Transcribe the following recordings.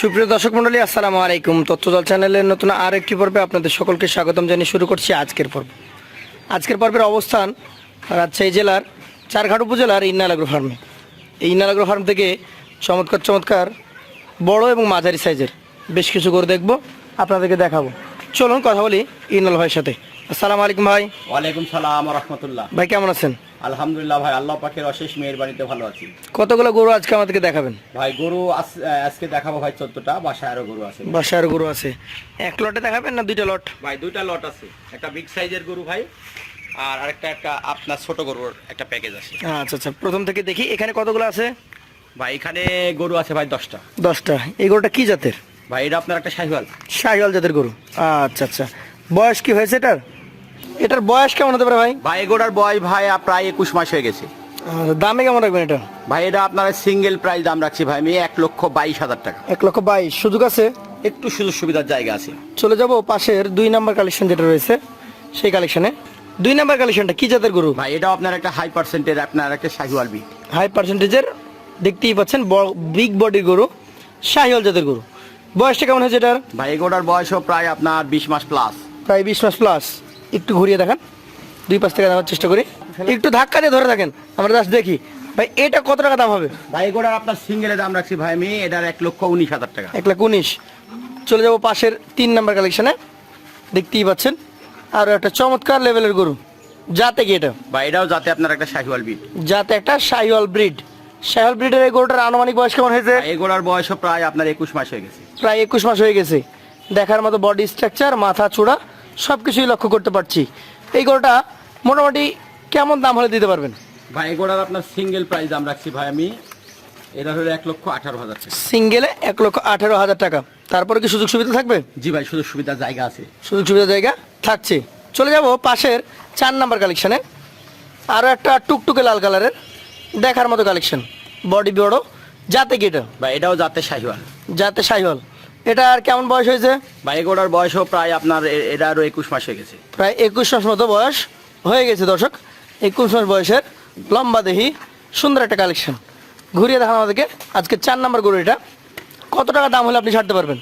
সুপ্রিয় দর্শক মন্ডলী আসসালামু আলাইকুম। তথ্যদল চ্যানেলের নতুন আর একটি পর্বে আপনাদের সকলকে স্বাগতম জানিয়ে শুরু করছি আজকের পর্ব। আজকের পর্বের অবস্থান রাজশাহী জেলার চারঘাট উপজেলার ইন্নালাগ্রো ফার্মে। এই ইন্নালাগ্রো ফার্ম থেকে চমৎকার চমৎকার বড় এবং মাঝারি সাইজের বেশ কিছু করে দেখব আপনাদেরকে দেখাবো। চলুন কথা বলি ইনাল ভাইয়ের সাথে। আসসালামু আলাইকুম ভাই। ওয়ালাইকুম সালাম রহমতুল্লাহ। ভাই কেমন আছেন? আলহামদুলিল্লাহ ভাই আল্লাহ পাকের অশেষ মেয়ের বাড়িতে ভালো আছি। কতগুলো গরু আজকে আমাদেরকে দেখাবেন? ভাই গরু আজ- আজকে দেখাবো ভাই চোদ্দটা বাসায় আরও গরু আছে। বাসায় আরও গরু আছে। এক লটে দেখাবেন না দুইটা লট? ভাই দুইটা লট আছে। একটা বিগ সাইজের গরু ভাই আর আরেকটা একটা আপনার ছোট গরুর একটা প্যাকেজ আছে। আচ্ছা আচ্ছা প্রথম থেকে দেখি এখানে কতগুলো আছে? ভাই এখানে গরু আছে ভাই দশটা। দশটা। এই গরুটা কি জাতের? ভাই এটা আপনার একটা শাহিওয়াল। শাহিওয়াল জাতের গরু। আচ্ছা আচ্ছা। বয়স কি হয়েছে এটার? এটার বয়স কেমন হতে পারে ভাই? ভাই এই বয়স বয় ভাই প্রায় একুশ মাস হয়ে গেছে। আচ্ছা, দামে কেমন রাখবেন এটা? ভাই এটা আপনার সিঙ্গেল প্রাইস দাম রাখছি ভাই আমি এক লক্ষ বাইশ হাজার টাকা। এক লক্ষ বাইশ সুযোগ আছে? একটু সুযোগ সুবিধার জায়গা আছে। চলে যাব পাশের দুই নাম্বার কালেকশন যেটা রয়েছে সেই কালেকশনে দুই নাম্বার কালেকশনটা কি জাতের গরু? ভাই এটা আপনার একটা হাই পার্সেন্টের আপনার একটা শাহিওয়াল বি হাই পার্সেন্টেজের দেখতেই পাচ্ছেন বিগ বডির গরু শাহিওয়াল জাতের গরু। বয়সটা কেমন হয়েছে এটার? ভাই এই গরুটার বয়সও প্রায় আপনার বিশ মাস প্লাস প্রায় বিশ মাস প্লাস একটু ঘুরিয়ে দেখান। দুই পাশ থেকে দেখার চেষ্টা করি। একটু ধাক্কা দিয়ে ধরে থাকেন। আমরা জাস্ট দেখি। ভাই এটা কত টাকা দাম হবে? ভাই এগুলোর আপনার সিঙ্গেলে দাম রাখছি ভাই আমি। এটার এক লক্ষ উনিশ হাজার টাকা। এক লাখ উনিশ। চলে যাব পাশের তিন নাম্বার কালেকশনে দেখতেই পাচ্ছেন। আর একটা চমৎকার লেভেলের গরু। যাতে কি এটা? বা এটাও যাতে আপনার একটা শাহিওয়াল ব্রিড যাতে একটা শাহিওয়াল ব্রিড শাহিওয়াল ব্রিডের এই গরুটার আনুমানিক বয়স কেমন হয়েছে? এগুলোর বয়সও প্রায় আপনার একুশ মাস হয়ে গেছে। প্রায় একুশ মাস হয়ে গেছে। দেখার মতো বডি স্ট্রাকচার মাথা চূড়া। সব কিছুই লক্ষ্য করতে পারছি। এই গরুটা মোটামুটি কেমন দাম হলে দিতে পারবেন? ভাই এগুলোর আপনার সিঙ্গেল প্রাইস দাম রাখছি ভাই আমি। এটা হলো এক লক্ষ আঠারো হাজার টাকা। সিঙ্গেলে এক লক্ষ আঠারো হাজার টাকা। তারপরে কি সুযোগ সুবিধা থাকবে? জি ভাই সুযোগ সুবিধার জায়গা আছে। সুযোগ সুবিধা জায়গা থাকছে। চলে যাব পাশের চার নাম্বার কালেকশনে আরও একটা টুকটুকে লাল কালারের দেখার মতো কালেকশন বডি বড় যাতে কি এটা? বা এটাও যাতে শাহিওয়াল। যাতে সাইহল এটা আর কেমন বয়স হয়েছে? বা এগুলোর বয়সও প্রায় আপনার এটা আরও একুশ মাস হয়ে গেছে। প্রায় একুশ মাস মতো বয়স হয়ে গেছে দর্শক। একুশ মাস বয়সের লম্বা দেহি সুন্দর একটা কালেকশন ঘুরিয়ে দেখান আমাদেরকে। আজকে চার নাম্বার গরু এটা কত টাকা দাম হলে আপনি ছাড়তে পারবেন?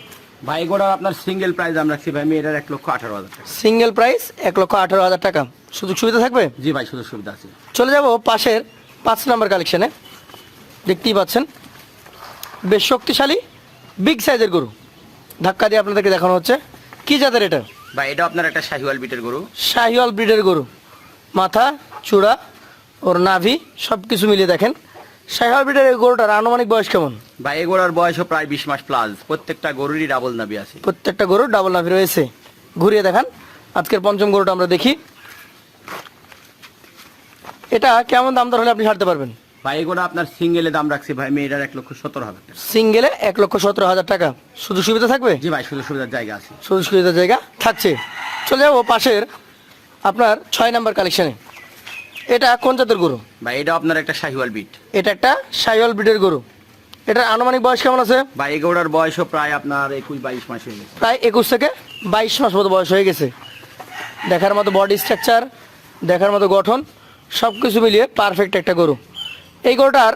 ভাই এগুলোর আপনার সিঙ্গেল প্রাইস দাম রাখছি ভাই। আমি এটার এক লক্ষ আঠারো হাজার টাকা। সিঙ্গেল প্রাইস এক লক্ষ আঠারো হাজার টাকা। সুযোগ সুবিধা থাকবে? জি ভাই সুযোগ সুবিধা আছে। চলে যাব পাশের পাঁচ নাম্বার কালেকশনে দেখতেই পাচ্ছেন। বেশ শক্তিশালী বিগ সাইজের গরু। ধাক্কা দিয়ে আপনাদেরকে দেখানো হচ্ছে। কি জাতের এটা? বা এটা আপনার একটা শাহিওয়াল ব্রিডের গরু। শাহিওয়াল ব্রিডের গরু। মাথা চূড়া ওর নাভি সব কিছু মিলিয়ে দেখেন। শাহিওয়াল ব্রিডের এই গরুটার আনুমানিক বয়স কেমন? বা এগুলোর বয়সও প্রায় বিশ মাস প্লাস প্রত্যেকটা গরুরই ডাবল নাবি আছে। প্রত্যেকটা গরু ডাবল নাভি রয়েছে। ঘুরিয়ে দেখান। আজকের পঞ্চম গরুটা আমরা দেখি। এটা কেমন দাম দর হলে আপনি ছাড়তে পারবেন? ভাই এগুলো আপনার সিঙ্গেলে দাম রাখছি ভাই আমি এটার এক লক্ষ সতেরো হাজার টাকা। সিঙ্গেলে এক লক্ষ সতেরো হাজার টাকা। সুযোগ সুবিধা থাকবে? জি ভাই সুযোগ সুবিধার জায়গা আছে। সুযোগ সুবিধার জায়গা থাকছে। চলে যাব পাশের আপনার ছয় নাম্বার কালেকশনে এটা কোন জাতের গরু? বা এটা আপনার একটা শাহিওয়াল বিট এটা একটা সাইওয়াল ব্রিডের গরু। এটার আনুমানিক বয়স কেমন আছে? বা এগুলোর বয়সও প্রায় আপনার একুশ বাইশ মাস হয়ে গেছে। প্রায় একুশ থেকে বাইশ মাস মতো বয়স হয়ে গেছে। দেখার মতো বডি স্ট্রাকচার দেখার মতো গঠন সব কিছু মিলিয়ে পারফেক্ট একটা গরু। এই গরুটার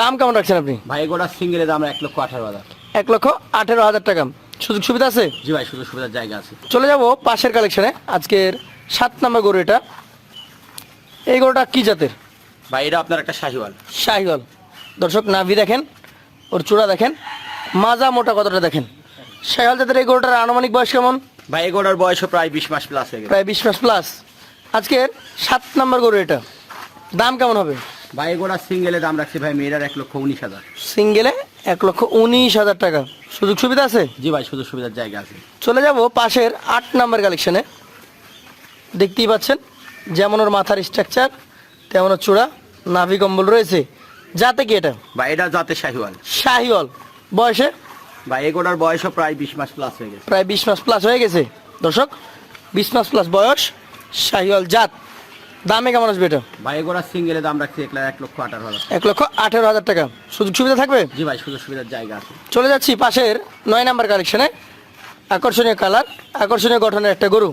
দাম কেমন রাখছেন আপনি? ভাই এগুলোর সিঙ্গেলের দাম এক লক্ষ আঠারো হাজার। এক লক্ষ আঠেরো হাজার টাকা। সুযোগ সুবিধা আছে? জি ভাই সুযোগ সুবিধার জায়গা আছে। চলে যাব পাশের কালেকশনে। আজকের সাত নম্বর গরু এটা। এই গরুটা কি জাতের? বা এটা আপনার একটা শাহিওয়াল। শাহিওয়াল। দর্শক নাভি দেখেন ওর চূড়া দেখেন মাজা মোটা কতটা দেখেন? শাহিওয়াল জাতের এই গরুটার আনুমানিক বয়স কেমন? বা এগুলোর বয়সও প্রায় বিশ মাস প্লাস প্রায় বিশ মাস প্লাস আজকের সাত নম্বর গরু এটা। দাম কেমন হবে? সিঙ্গেলে দাম রাখছি ভাই মেয়েরার এক লক্ষ উনিশ হাজার। সিঙ্গেলে এক লক্ষ উনিশ হাজার টাকা। সুযোগ সুবিধা আছে? জি ভাই সুযোগ সুবিধার জায়গা আছে। চলে যাব পাশের আট নাম্বার কালেকশনে দেখতেই পাচ্ছেন যেমন ওর মাথার স্ট্রাকচার তেমন ওর চূড়া নাভি কম্বল রয়েছে। যাতে কি এটা? বা এটা যাতে শাহিওয়াল। শাহিওয়াল। বয়সে? বা এগুলোর বয়সও প্রায় বিশ মাস প্লাস হয়ে গেছে। প্রায় বিশ মাস প্লাস হয়ে গেছে। দর্শক বিশ মাস প্লাস বয়স শাহিওয়াল জাত। দামে কেমন আসবে এটা? বা এগুলোর সিঙ্গেলে দাম রাখছি এক লাখ এক লক্ষ আঠারো হাজার। এক লক্ষ আঠেরো হাজার টাকা। সুযোগ সুবিধা থাকবে? জি ভাই সুযোগ সুবিধার জায়গা আছে। চলে যাচ্ছি পাশের নয় নাম্বার কালেকশনে আকর্ষণীয় কালার আকর্ষণীয় গঠনের একটা গরু।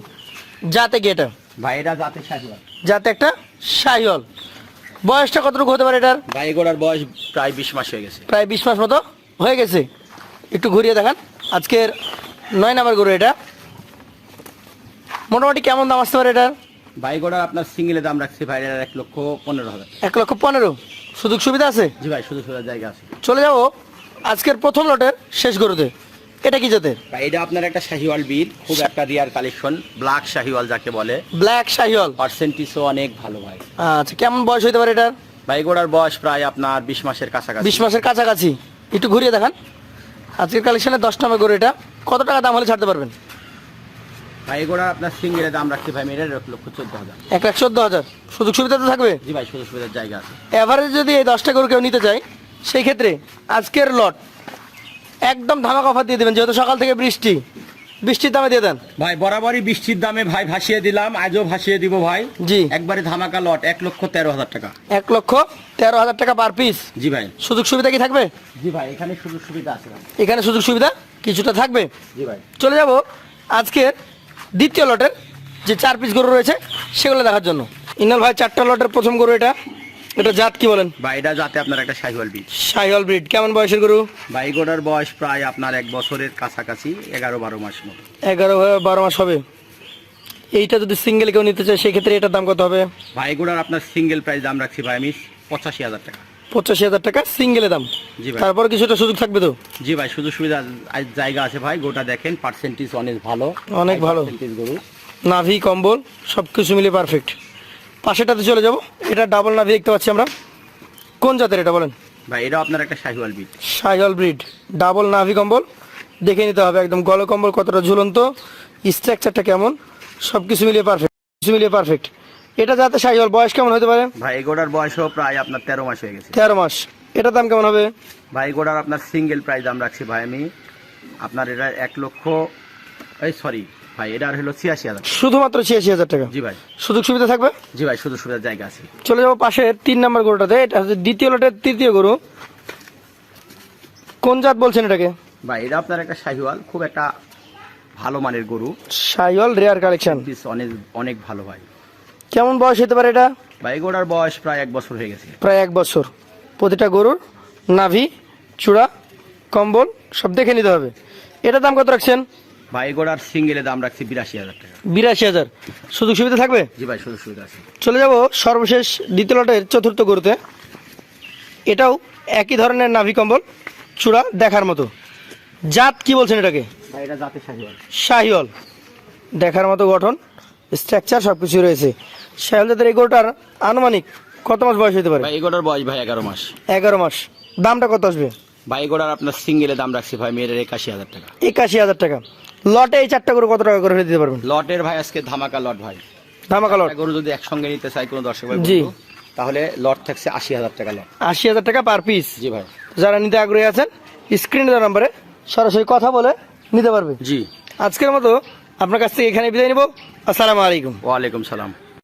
যাতে কি এটা? ভাই এটা যাতে শাহিওয়াল। যাতে একটা শাহিওয়াল। বয়সটা কতটুকু হতে পারে এটার? বা এগুলোর বয়স প্রায় বিশ মাস হয়ে গেছে। প্রায় বিশ মাস মতো হয়ে গেছে। একটু ঘুরিয়ে দেখান। আজকের নয় নাম্বার গরু এটা। মোটামুটি কেমন দাম আসতে পারে এটার? বাইগোড়া আপনার সিঙ্গেলে দাম রাখছি ভাই এক লক্ষ পনেরো হাজার। এক লক্ষ পনেরো? সুযোগ সুবিধা আছে? জি ভাই শুধু শুধু জায়গা আছে। চলে যাব। আজকের প্রথম লটের শেষ গরুতে। এটা কি জাতের? ভাই এটা আপনার একটা শাহিওয়াল বীর খুব একটা রিয়ার কালেকশন ব্ল্যাক শাহিওয়াল যাকে বলে। ব্ল্যাক শাহিওয়াল। পার্সেন্টেজও অনেক ভালো ভাই। আচ্ছা কেমন বয়স হইতে পারে এটার? বাইগোড়ার বয়স প্রায় আপনার বিশ মাসের কাছাকাছি। বিশ মাসের কাছাকাছি। একটু ঘুরিয়ে দেখান। আজকের কালেকশনে দশ নম্বর গরু এটা। কত টাকা দাম হলে ছাড়তে পারবেন? বাইগোড়া আপনার সিঙ্গেলে দাম রাখছি ভাই মেয়ের এক লক্ষ চোদ্দ হাজার। এক লাখ চোদ্দ হাজার। সুযোগ সুবিধা তো থাকবে? জি ভাই শুধু সুবিধার জায়গা আছে। এভারেজ যদি এই দশটা গরু কেউ নিতে চায় সেই ক্ষেত্রে আজকের লট একদম ধামাক অফার দিয়ে দেবেন যেহেতু সকাল থেকে বৃষ্টি। বৃষ্টির দামে দিয়ে দেন। ভাই বরাবরই বৃষ্টির দামে ভাই ভাসিয়ে দিলাম আজও ভাসিয়ে দিব ভাই। জি। একবারে ধামাকা লট এক লক্ষ তেরো হাজার টাকা। এক লক্ষ তেরো হাজার টাকা পার পিস জি ভাই। সুযোগ সুবিধা কি থাকবে? জি ভাই এখানে সুযোগ সুবিধা আছে এখানে সুযোগ সুবিধা কিছুটা থাকবে। জি ভাই। চলে যাব আজকের দ্বিতীয় লটের যে চার পিস গরু রয়েছে সেগুলো দেখার জন্য। ইনাল ভাই চারটা লটের প্রথম গরু এটা। এটা জাত কি বলেন? ভাই এটা যাতে আপনার একটা শাহিওয়াল ব্রিড। সাইহল ব্রিড। কেমন বয়সের গরু? বাইগোড়ার বয়স প্রায় আপনার এক বছরের কাছাকাছি এগারো বারো মাস মতো। এগারো বারো মাস হবে। এইটা যদি সিঙ্গেল কেউ নিতে চায় সেক্ষেত্রে এটার দাম কত হবে? বাইগোড়ার আপনার সিঙ্গেল প্রাইস দাম রাখছি ভাই আমি পঁচাশি হাজার টাকা। পঁচাশি হাজার টাকা সিঙ্গেলের দাম। তারপর কিছুটা সুযোগ থাকবে তো? জি ভাই সুযোগ সুবিধা জায়গা আছে ভাই গোটা দেখেন পার্সেন্টেজ অনেক ভালো। অনেক ভালো। নাভি কম্বল সব কিছু মিলিয়ে পারফেক্ট পাশেটাতে চলে যাব। এটা ডাবল নাভি দেখতে পাচ্ছি আমরা। কোন জাতের এটা বলেন? ভাই এটা আপনার একটা শাহিওয়াল ব্রিড সাইহল ব্রিড ডাবল নাভি কম্বল। দেখে নিতে হবে একদম গল কম্বল কতটা ঝুলন্ত। স্ট্রাকচারটা কেমন। সব কিছু মিলিয়ে পারফেক্ট কিছু মিলিয়ে পারফেক্ট এটা যাতে সাইহল বয়স কেমন হতে পারে? ভাই এগোড়ার বয়সও প্রায় আপনার তেরো মাস হয়ে গেছে। তেরো মাস। এটার দাম কেমন হবে? ভাই এগোড়ার আপনার সিঙ্গেল প্রাইস দাম রাখছি ভাই আমি। আপনার এটা এক লক্ষ এই সরি ভাই এটার হলো ছিয়াশি হাজার শুধুমাত্র ছিয়াশি হাজার টাকা? জি ভাই। সুযোগ সুবিধা থাকবে? জি ভাই সুযোগ সুবিধার জায়গা আছে। চলে যাব পাশে তিন নম্বর গরুটাতে এটা হচ্ছে দ্বিতীয় লটের তৃতীয় গরু। কোন জাত বলছেন এটাকে? ভাই এটা আপনার একটা শাহিওয়াল খুব একটা ভালো মানের গরু। সাইহল রেয়ার কালেকশন অনেক অনেক ভালো ভাই। কেমন বয়স হতে পারে এটা? ভাই এগোড়ার বয়স প্রায় এক বছর হয়ে গেছে। প্রায় এক বছর। প্রতিটা গরুর নাভি চূড়া কম্বল সব দেখে নিতে হবে। এটার দাম কত রাখছেন? ভাই এগোড়ার সিঙ্গেলে দাম রাখছি বিরাশি হাজার টাকা। বিরাশি হাজার। সুযোগ সুবিধা থাকবে? জি ভাই শুধু সুবিধা আছে। চলে যাব সর্বশেষ দ্বিতীয় লটের চতুর্থ গরুতে। এটাও একই ধরনের নাভি কম্বল চূড়া দেখার মতো। জাত কি বলছেন এটাকে? ভাই এটা জাতে শাহিওয়াল। শাহিওল দেখার মতো গঠন স্ট্রাকচার সব কিছু রয়েছে। শাহিওল জাতের এই গরুটার আনুমানিক কত মাস বয়স হতে পারে? ভাই এগোড়ার বয়স ভাই এগারো মাস। এগারো মাস। দামটা কত আসবে? ভাই এগোড়ার আপনার সিঙ্গেলে দাম রাখছি ভাই মেয়েদের একাশি হাজার টাকা। একাশি হাজার টাকা। লটে এই চারটা গরু কত টাকা করে দিতে পারবেন? লটের ভাই আজকে ধামাকা লট ভাই। ধামাকা লট। গরু যদি একসঙ্গে নিতে চাই কোনো দর্শক ভাই জি। তাহলে লট থাকছে আশি হাজার টাকা লট। আশি হাজার টাকা পার পিস জি ভাই। যারা নিতে আগ্রহী আছেন স্ক্রিনে দেওয়া নাম্বারে সরাসরি কথা বলে নিতে পারবে। জি। আজকের মতো আপনার কাছ থেকে এখানে বিদায় নিব। আসসালামু আলাইকুম। ওয়ালাইকুম সালাম।